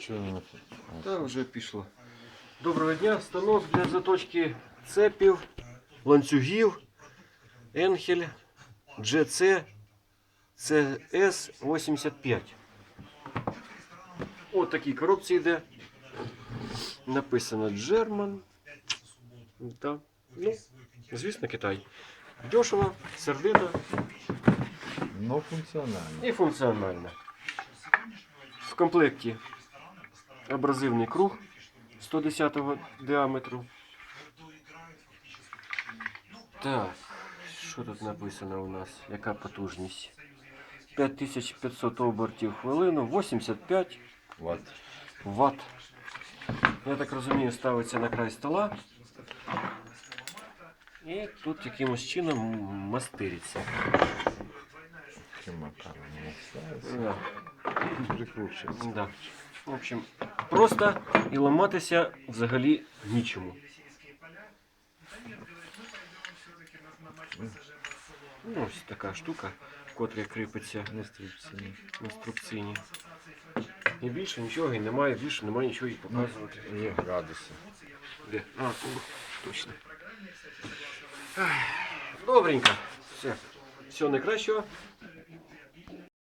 Чого? Та вже пішло. Доброго дня. Станок для заточки цепів, ланцюгів, Енхель GC CS85. Ось такій коробці йде. Написано German. Да. Ну, звісно, Китай. Дешево, сердито Ну, функціонально. і функціонально. В комплекті абразивний круг 110 діаметру. Так, що тут написано у нас? Яка потужність? 5500 обертів в хвилину, 85 Ват. Вт. Я так розумію, ставиться на край стола. І тут якимось чином мастириться. Таким макаром не ставиться. Да. Прикручується. Да. В общем, просто і ламатися взагалі нічому. Ну, ось така штука, котра кріпиться на струбцині. І більше нічого і немає, більше немає нічого і показувати. Є градуси. Де? А, о, точно. Добренько. Все. Всього найкращого.